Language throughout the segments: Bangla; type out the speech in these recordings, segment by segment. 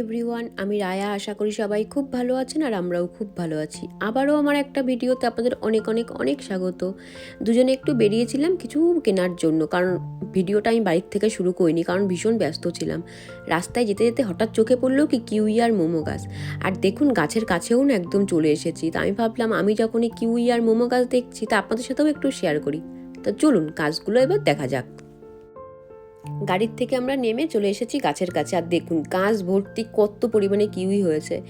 এভরিওয়ান আমি রায়া, আশা করি সবাই খুব ভালো আছেন আর আমরাও খুব ভালো আছি। আবারও আমার একটা ভিডিওতে আপনাদের অনেক অনেক অনেক স্বাগত। দুজনে একটু বেরিয়েছিলাম কিছু কেনার জন্য, কারণ ভিডিওটা আমি বাড়ির থেকে শুরু করিনি, কারণ ভীষণ ব্যস্ত ছিলাম। রাস্তায় যেতে যেতে হঠাৎ চোখে পড়ল কি কিউই আর মোমো গাছ। আর দেখুন, গাছের কাছেও না একদম চলে এসেছি। তা আমি ভাবলাম, আমি যখন এই কিউই আর মোমো গাছ দেখছি, তা আপনাদের সাথেও একটু শেয়ার করি। তা চলুন গাছগুলো এবার দেখা যাক। গাড়ির থেকে আমরা নেমে চলে এসেছি গাছের কাছে। আর দেখুন, গাছ ভর্তি কত পরিমাণে কিউই হয়েছে।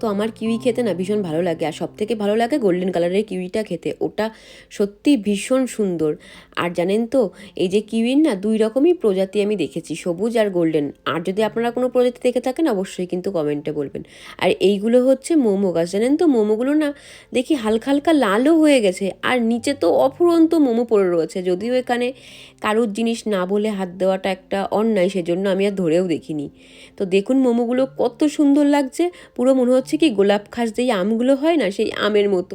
তো আমার কিউই খেতে না ভীষণ ভালো লাগে। আর সব থেকে ভালো লাগে গোল্ডেন কালারের কিউইটা খেতে। ওটা সত্যি ভীষণ সুন্দর। আর জানেন তো, এই যে কিউইর না দুই রকমই প্রজাতি আমি দেখেছি, সবুজ আর গোল্ডেন আর যদি আপনারা কোনো প্রজাতি দেখে থাকেন, অবশ্যই কিন্তু কমেন্টে বলবেন। আর এইগুলো হচ্ছে মোমো গাছ। জানেন তো, মোমোগুলো না দেখি হালকা হালকা লালও হয়ে গেছে। আর নিচে তো অফুরন্ত মোমো পড়ে রয়েছে। যদিও এখানে কারোর জিনিস না বলে হাত দেওয়াটা একটা অন্যায়, সেজন্য আমি আর ধরেও দেখিনি। তো দেখুন মোমোগুলো কত সুন্দর লাগছে, পুরো মনে হচ্ছে কি গোলাপ খাস যেই আমগুলো হয় না, সেই আমের মতো।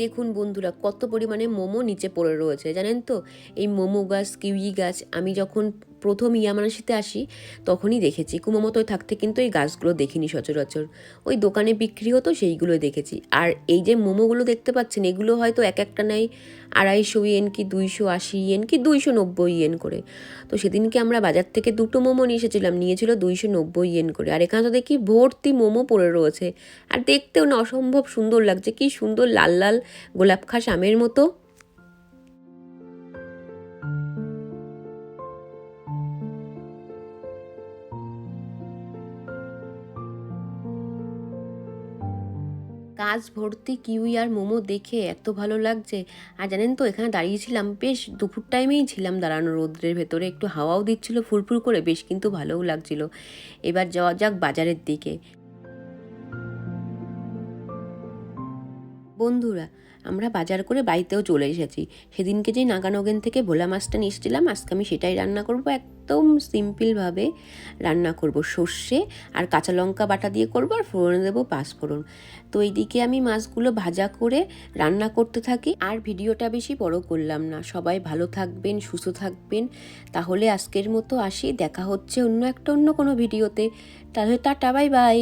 দেখুন বন্ধুরা, কত পরিমাণে মোমো নিচে পড়ে রয়েছে, জানেন তো? এই মোমো গাছ, কিউই গাছ, আমি যখন প্রথম ইয়ামানাসিতে আসি, তখনই দেখেছি কুমোমতোয় থাকতে কিন্তু এই গাছগুলো দেখিনি সচরাচর। ওই দোকানে বিক্রি হতো সেইগুলো দেখেছি। আর এই যে মোমোগুলো দেখতে পাচ্ছেন, এগুলো হয়তো এক একটা নেয় আড়াইশো ইয়েন কি দুইশো আশি ইয়েন কি দুইশো নব্বই ইয়েন করে। তো সেদিনকে আমরা বাজার থেকে দুটো মোমো নিয়ে এসেছিলাম, নিয়েছিল দুইশো নব্বই ইয়েন করে। আর এখানে তো দেখি ভর্তি মোমো পড়ে রয়েছে। আর দেখতেও না অসম্ভব সুন্দর লাগছে, কি সুন্দর লাল লাল গোলাপ খাস আমের মতো। গাছ ভর্তি কিউই আর মোমো দেখে এত ভালো লাগছে। আর জানেন তো, এখানে দাঁড়িয়েছিলাম বেশ দুপুর টাইমেই ছিলাম দাঁড়ানো রোদ্রের ভেতরে। একটু হাওয়াও দিচ্ছিল, ফুরফুর করে, বেশ কিন্তু ভালোও লাগছিল। এবার যাওয়া যাক বাজারের দিকে। বন্ধুরা, আমরা বাজার করে বাড়িতেও চলে এসেছি। সেদিনকে যে নাগানগেন থেকে ভোলা মাছটা নিয়ে এসেছিলাম, আজকে আমি সেটাই রান্না করব। একদম সিম্পলভাবে রান্না করব সর্ষে আর কাঁচা লঙ্কা বাটা দিয়ে করব আর ফোড়নে দেবো পাঁচফোড়ন। তো এইদিকে আমি মাছগুলো ভাজা করে রান্না করতে থাকি। আর ভিডিওটা বেশি বড় করলাম না। সবাই ভালো থাকবেন, সুস্থ থাকবেন। তাহলে আজকের মতো আসি। দেখা হচ্ছে অন্য একটা, অন্য কোনো ভিডিওতে। তাহলে টাটা, বাই বাই।